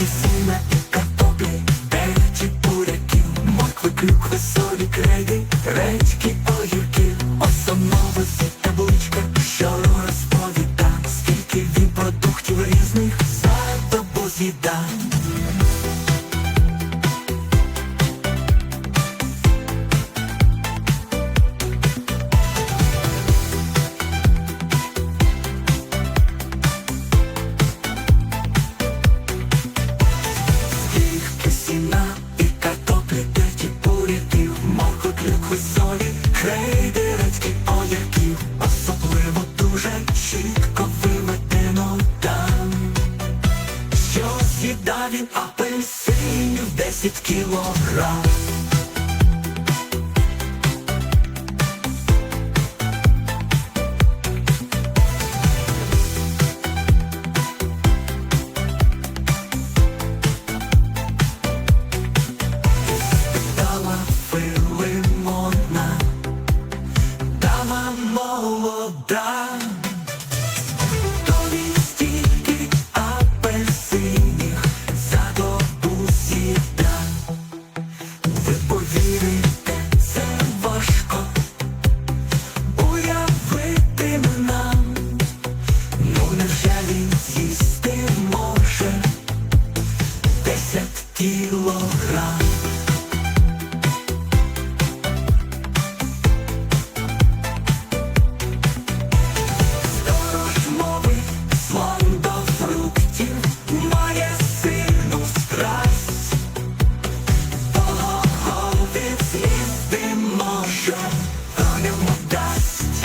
і і картоплі, дев'яті буряків, мокви, клюкви, солі, крейди, редьки, огірки, Осомовиці табличка, що розповіда, скільки він продуктів різних. За. Клюкви, солі, крейди, одягів, особливо дуже чітко виметено там, що з'їдав апельсинів 10 кілограм. Хто йому дасть,